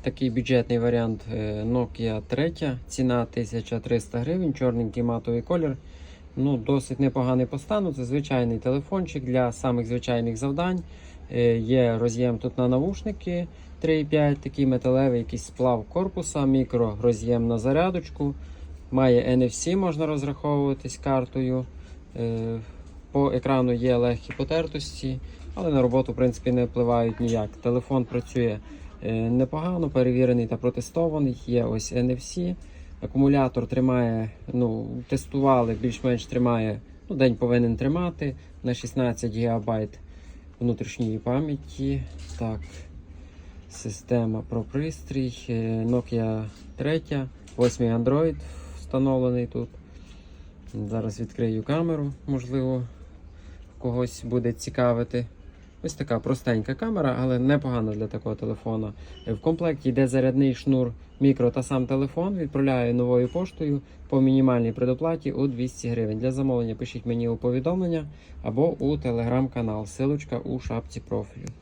Такий бюджетний варіант е, Nokia 3, ціна 1300 гривень, чорненький матовий колір. Ну, досить непоганий по стану. Це звичайний телефончик для самих звичайних завдань. Е, Є роз'єм тут на навушники 3,5, такий металевий, якийсь сплав корпуса, мікро роз'єм на зарядочку. Має NFC, можна розраховуватись картою. Е, По екрану є легкі потертості, але на роботу в принципі не впливають ніяк. Телефон працює непогано, перевірений та протестований. Є ось NFC. Акумулятор тримає, ну, тестували, більш-менш тримає, ну, день повинен тримати на 16 ГБ внутрішньої пам'яті. Так, система про пристрій. е, Nokia 3, 8 Android встановлений тут. Зараз відкрию камеру, можливо, когось буде цікавити. Ось така простенька камера, але непогана для такого телефона. В комплекті йде зарядний шнур мікро та сам телефон. Відправляю новою поштою по мінімальній предоплаті у 200 гривень. Для замовлення пишіть мені у повідомлення або у телеграм-канал. Силочка у шапці профілю.